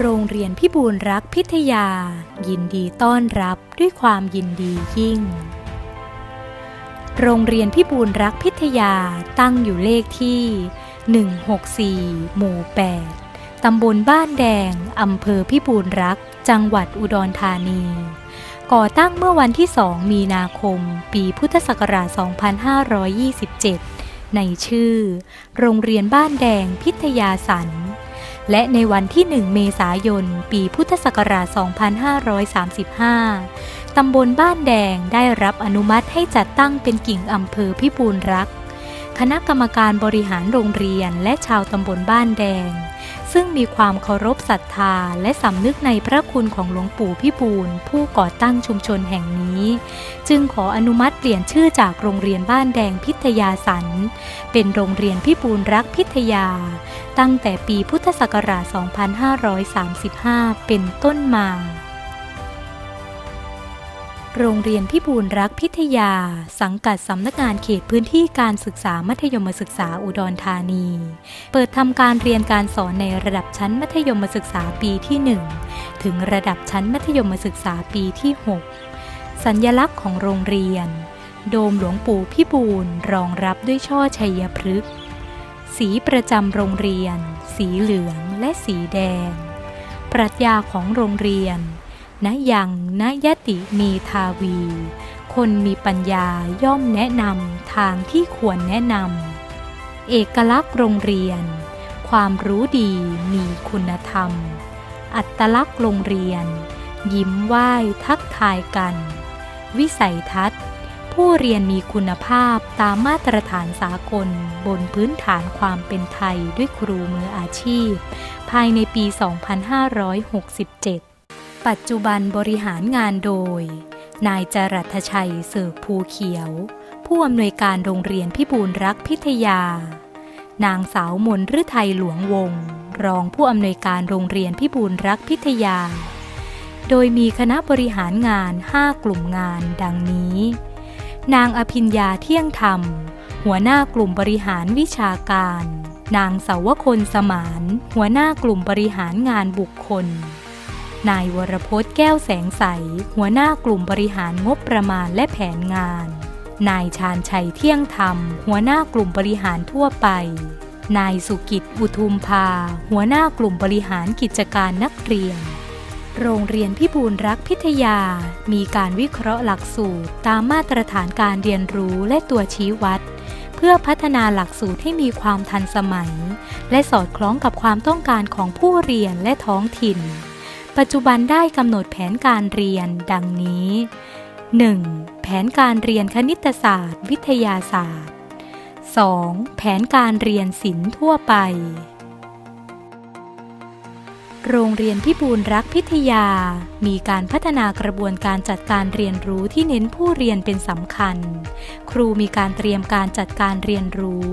โรงเรียนพิบูลรักพิทยา ยินดีต้อนรับด้วยความยินดียิ่ง โรงเรียนพิบูลรักพิทยาตั้งอยู่เลขที่ 164 หมู่ 8 ตำบลบ้านแดง อำเภอพิบูลรัก จังหวัดอุดรธานี ก่อตั้งเมื่อวันที่ 2 มีนาคม ปีพุทธศักราช 2527 ในชื่อ โรงเรียนบ้านแดงพิทยาสัน และในวันที่ 1 เมษายน ปีพุทธศักราช 2535 ตำบลบ้านแดงได้รับอนุมัติให้จัดตั้งเป็นกิ่งอำเภอพิบูลรักษ คณะกรรมการบริหารโรงเรียนและชาวตำบลบ้านแดง ซึ่งมีความเคารพศรัทธาและสำนึกในพระคุณของหลวงปู่พิบูลผู้ก่อตั้งชุมชนแห่งนี้ จึงขออนุมัติเปลี่ยนชื่อจากโรงเรียนบ้านแดงพิทยาสัน เป็นโรงเรียนพิบูลรักพิทยา ตั้งแต่ปีพุทธศักราช 2535 เป็นต้นมา โรงเรียนพิบูลรักพิทยา สังกัดสำนักงานเขตพื้นที่การศึกษามัธยมศึกษาอุดรธานี เปิดทำการเรียนการสอนในระดับชั้นมัธยมศึกษาปีที่ 1 ถึงระดับชั้นมัธยมศึกษาปีที่ 6 สัญญลักษณ์ของโรงเรียน โดมหลวงปู่พิบูลรองรับด้วยช่อชัยพฤกษ์สีประจำโรงเรียน สีเหลืองและสีแดง ปรัชญาของโรงเรียน นยังนยติมีทาวี คนมีปัญญาย่อมแนะนำทางที่ควรแนะนำ เอกลักษณ์โรงเรียน ความรู้ดีมีคุณธรรม อัตลักษณ์โรงเรียน ยิ้มไหว้ทักทายกัน วิสัยทัศน์ ผู้เรียนมีคุณภาพตามมาตรฐานสากล บนพื้นฐานความเป็นไทยด้วยครูมืออาชีพ ภายในปี 2567 ปัจจุบันบริหารงานโดย นายจรัตชัยเสือภูเขียว ผู้อำนวยการโรงเรียนพิบูลรักพิทยา นางสาวมนฤทัยหลวงวงศ์รองผู้อำนวยการโรงเรียนพิบูลรักพิทยา โดยมีคณะบริหารงาน 5 กลุ่มงานดังนี้ นางอภิญญาเที่ยงธรรม หัวหน้ากลุ่มบริหารวิชาการ นางสาวคนสมาน หัวหน้ากลุ่มบริหารงานบุคคล นายวรพจน์แก้วแสงใส หัวหน้ากลุ่มบริหารงบประมาณและแผนงาน นายชาญชัยเที่ยงธรรม หัวหน้ากลุ่มบริหารทั่วไป นายสุกิจอุทุมพา หัวหน้ากลุ่มบริหารกิจการนักเรียน โรงเรียนพิบูลรักพิทยา มีการวิเคราะห์หลักสูตร ตามมาตรฐานการเรียนรู้และตัวชี้วัดเพื่อพัฒนาหลักสูตรให้มีความทันสมัย และสอดคล้องกับความต้องการของผู้เรียนและท้องถิ่น ปัจจุบันได้กำหนดแผนการเรียนดังนี้ 1. แผนการเรียนคณิตศาสตร์ วิทยาศาสตร์ 2. แผนการเรียนศิลป์ทั่วไป โรงเรียนพิบูลรักพิทยา มีการพัฒนากระบวนการจัดการเรียนรู้ที่เน้นผู้เรียนเป็นสำคัญ ครูมีการเตรียมการจัดการเรียนรู้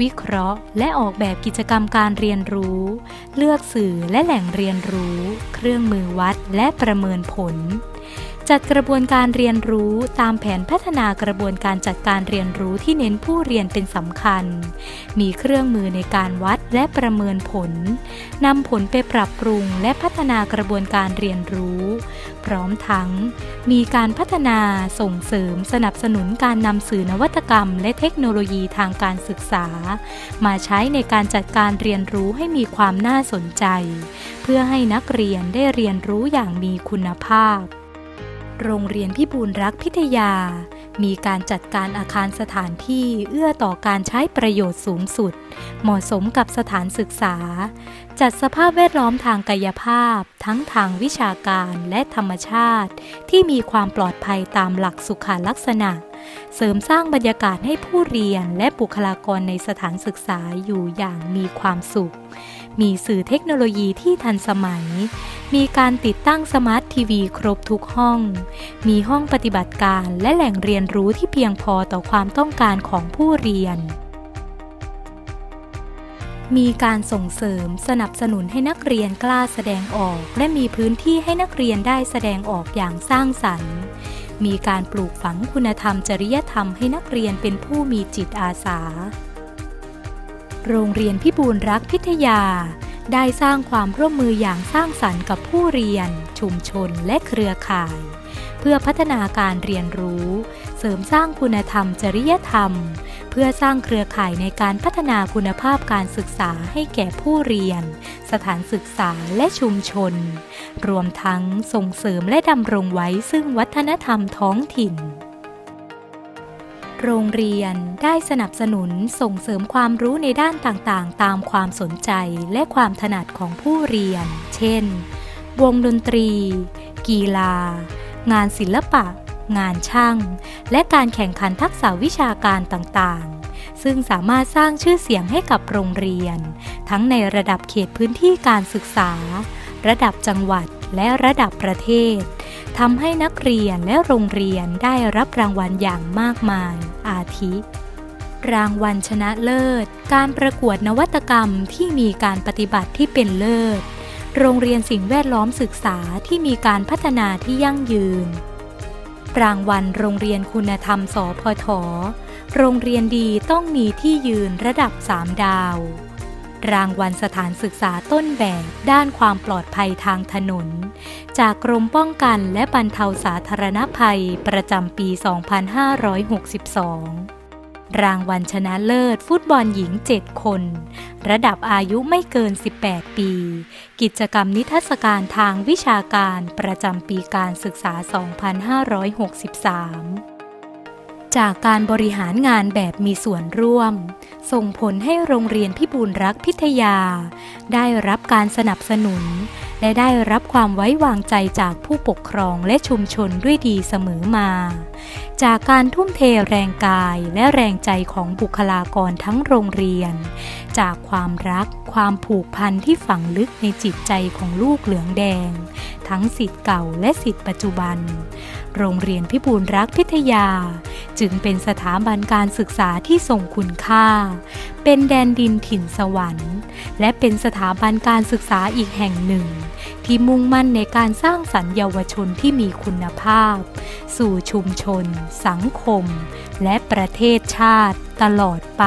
วิเคราะห์ และออกแบบกิจกรรมการเรียนรู้ เลือกสื่อและแหล่งเรียนรู้ เครื่องมือวัดและประเมินผล จัดกระบวนการเรียนรู้ตามแผนพัฒนากระบวนการจัดการเรียนรู้ที่เน้นผู้เรียนเป็นสำคัญ มีเครื่องมือในการวัดและประเมินผลนำผลไปปรับปรุงและพัฒนากระบวนการเรียนรู้ พร้อมทั้ง มีการพัฒนาส่งเสริมสนับสนุนการนำสื่อนวัตกรรม และเทคโนโลยีทางการศึกษา มาใช้ในการจัดการเรียนรู้ให้มีความน่าสนใจ เพื่อให้นักเรียนได้เรียนรู้อย่างมีคุณภาพ โรงเรียนพิบูลรักพิทยา มีการจัดการอาคารสถานที่เอื้อต่อการใช้ประโยชน์สูงสุด เหมาะสมกับสถานศึกษา จัดสภาพแวดล้อมทางกายภาพ ทั้งทางวิชาการและธรรมชาติ ที่มีความปลอดภัยตามหลักสุขลักษณะ เสริมสร้างบรรยากาศให้ผู้เรียนและบุคลากรในสถานศึกษาอยู่อย่างมีความสุข มีสื่อเทคโนโลยีที่ทันสมัย มีการติดตั้งสมาร์ททีวีครบทุกห้อง มีห้องปฏิบัติการและแหล่งเรียนรู้ที่เพียงพอต่อความต้องการของผู้เรียน มีการส่งเสริมสนับสนุนให้นักเรียนกล้าแสดงออก และมีพื้นที่ให้นักเรียนได้แสดงออกอย่างสร้างสรรค์ มีการปลูกฝังคุณธรรมจริยธรรมให้นักเรียนเป็นผู้มีจิตอาสา โรงเรียนพิบูลรักพิทยา ได้สร้างความร่วมมืออย่างสร้างสรรค์กับผู้เรียน ชุมชนและเครือข่าย เพื่อพัฒนาการเรียนรู้ เสริมสร้างคุณธรรมจริยธรรม เพื่อสร้างเครือข่ายในการพัฒนาคุณภาพการศึกษาให้แก่ผู้เรียน สถานศึกษาและชุมชน รวมทั้งส่งเสริมและดำรงไว้ซึ่งวัฒนธรรมท้องถิ่น โรงเรียนได้สนับสนุนส่งเสริมความรู้ในด้านต่างๆ ตามความสนใจและความถนัดของผู้เรียน เช่น วงดนตรี กีฬา งานศิลปะ งานช่าง และการแข่งขันทักษะวิชาการต่างๆ ซึ่งสามารถสร้างชื่อเสียงให้กับโรงเรียน ทั้งในระดับเขตพื้นที่การศึกษา ระดับจังหวัด และระดับประเทศทำให้นักเรียนและโรงเรียนได้รับรางวัลอย่างมากมาย อาทิ รางวัลชนะเลิศ การประกวดนวัตกรรมที่มีการปฏิบัติที่เป็นเลิศ โรงเรียนสิ่งแวดล้อมศึกษาที่มีการพัฒนาที่ยั่งยืน รางวัลโรงเรียนคุณธรรมสพทโรงเรียนดีต้องมีที่ยืนระดับ 3 ดาว รางวัลสถานศึกษาต้นแบบด้านความปลอดภัยทางถนน จากกรมป้องกันและบรรเทาสาธารณภัยประจำปี 2562รางวัลชนะเลิศฟุตบอลหญิง 7 คน ระดับอายุไม่เกิน 18 ปี กิจกรรมนิทรรศการทางวิชาการประจำปีการศึกษา 2563 จากการบริหารงานแบบมีส่วนร่วม ส่งผลให้โรงเรียนพิบูลรักพิทยา ได้รับการสนับสนุน และได้รับความไว้วางใจจากผู้ปกครองและชุมชนด้วยดีเสมอมา จากการทุ่มเทแรงกายและแรงใจของบุคลากรทั้งโรงเรียน จากความรักความผูกพันที่ฝังลึกในจิตใจของลูกเหลืองแดง ทั้งสิทธิ์เก่าและสิทธิ์ปัจจุบัน โรงเรียนพิบูลรักพิทยา จึงเป็นสถาบันการศึกษาที่ทรงคุณค่า เป็นแดนดินถิ่นสวรรค์ และเป็นสถาบันการศึกษาอีกแห่งหนึ่ง ที่มุ่งมั่นในการสร้างสรรค์เยาวชนที่มีคุณภาพ สู่ชุมชน สังคม และประเทศชาติตลอดไป